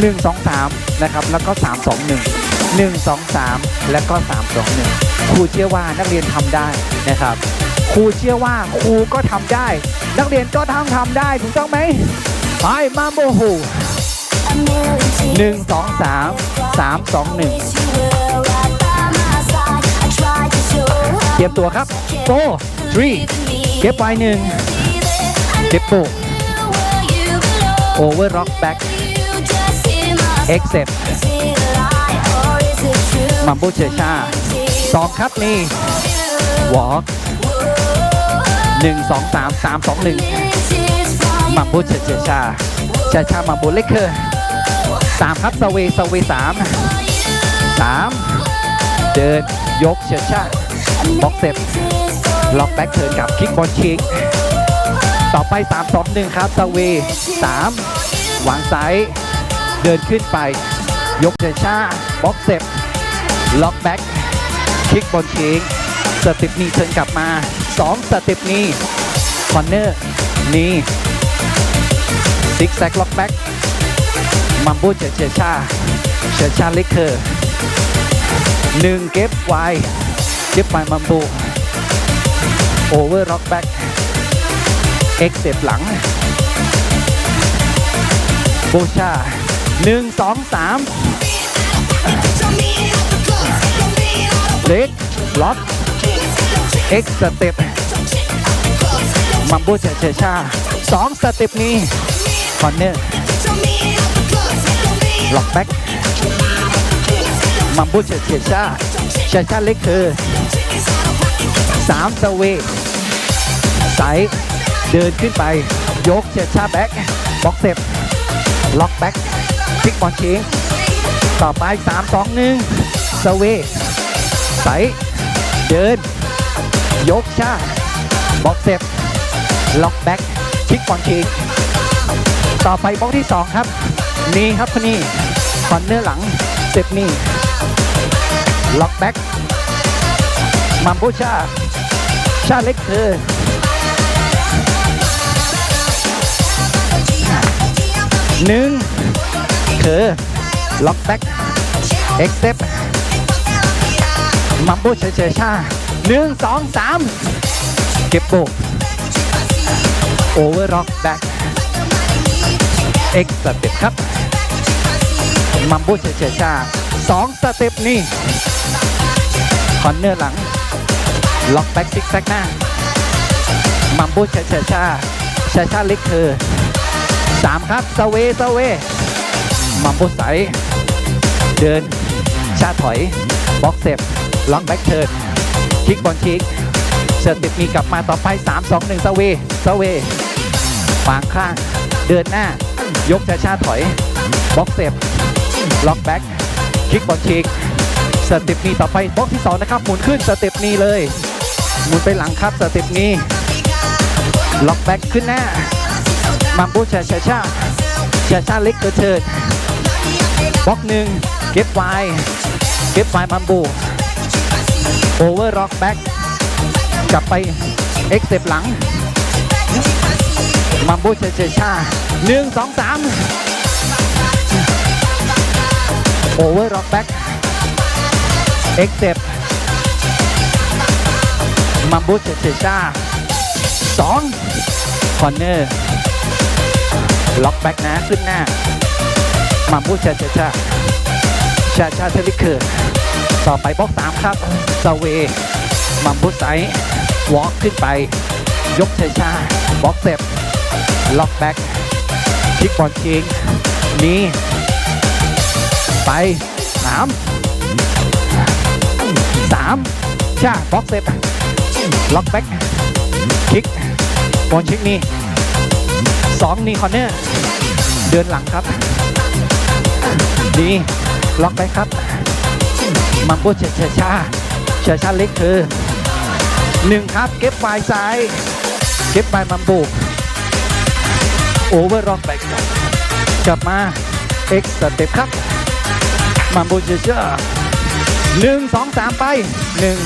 1 2 3นะครับแล้วก็ 3 2 1 1 2 3 แล้วก็ 3 2 1 ครูเชื่อว่านักเรียนทำได้นะครับ ครูเชื่อว่าครูก็ทำได้ นักเรียนก็ทำทำได้ถูกต้องไหมไปมาโมโหหนึ่งสองสามสามสองหนึ่งเตรียมตัวครับโฟร์ทรีเก็บไว้หนึ่งเก็บโปโอเวอร์ร็อกแบ็ก เอ็กเซปมัมโบเชชาสองครับนี่วอล์กหนึ่งสองสามสามสองหนึ่งมัมโบเชเชชาชาชามัมโบเล็กเคอร์สามครับสเวสเวสามสามเดินยกเชชาบ็อกเซปล็อกแบ็กเทิร์นกับคิกบอลชิก ต่อไป 3 2 1 ครับสเว3วางซ้าย เดินขึ้นไป ยกเชชาบ็อกเซปล็อกแบ็กคิกบอลชิงสเติปนี้เทิร์นกลับมา 2 สเติปนี้คอนเนอร์นี่ซิกแซกล็อกแบ็กมัมบูเชเชชาเชชาลิเคอร์หนึ่งเก็บไวเก็บไวมัมบูโอเวอร์ล็อกแบ็กเอ็กเซปหลังโบชา หนึ่งสองสามเล็กล็อกเอ็กสเต็ปมัมโบเชเชชาสองสเต็ปนี้คอนเนอร์ล็อกแบ็กมัมโบเชเชชาชาชาเล็กคือสามสเวย์ไซด์เดินขึ้นไป ยกเชชาแบ็กบ็อกเซ็ปล็อกแบ็ก พลิกบอลชิงต่อไป3 2 1สเวย์ไซด์เดิน ยกชาบ็อกเซปล็อกแบ็กพลิกบอลชิงต่อไปบล็อกที่2ครับ นี่ครับคนนี้คอนเนอร์หลังเซปนี่ล็อกแบ็กมัมโบชาชาเล็กเธอหนึ่ง เธอล็อกแบ็กเอ็กเซปมัมโบเชเชชาหนึ่งสองสามเก็บโบโอเวอร์ร็อกแบ็กเอ็กสเต็ปครับมัมโบเชเชชาสองสเต็ปนี่คอนเนอร์หลัง ล็อกแบ็กซิกแซกหน้ามัมโบชาชาชาชาชาเล็กเธอสามครับสเวสเว มัมโบใสเดิน ชาถอยบ็อกเซปล็อกแบ็กเทิร์นคิกบอลชิกเสติปมีกลับมาต่อไป 3 2 1สเวสเววางข้าง เดินหน้า ยกชาชาถอยบ็อกเซปล็อกแบ็กคิกบอลชิกสเต็ปนี้ต่อไปบล็อกที่ 2 นะครับ หมุนขึ้นสเต็ปนี้เลยหมุนไปหลังครับสเต็ปนี้ล็อกแบ็กขึ้นหน้ามัมโบชาชาชาชาชาเล็กเกิดเทิด บล็อกหนึ่งเก็บไวเก็บไวมัมโบโอเวอร์ร็อกแบ็กกลับไปเอ็กเซปหลังมัมโบชาชาชาหนึ่งสองสามโอเวอร์ร็อกแบ็กเอ็กเซปมัมบูเชเชชาสองคอนเนอร์ล็อกแบ็กนะขึ้นหน้า มัมบูเชเชาชาชาชาเทลิเคอร์ต่อไปบล็อกสามครับสเวมัมบูไซวอล์กขึ้นไป ยกเชชาบล็อกเซปล็อกแบ็กคิกบอลชิงนี่ไปสามสามชาบล็อกเซปล็อกแบ็กคิกบอลชิกนี่สองนี่คอนเนอร์เดินหลังครับ ดีล็อกไปครับ มัมโบเชชาชาชาชาเล็กคือหนึ่งครับ เก็บปลายซ้าย เก็บปลายมัมโบโอเวอร์ล็อกไปกกลับมาเอ็กซ์สเต็ปครับมัมโบเชชาหนึ่งสองสามไปหนึ่ง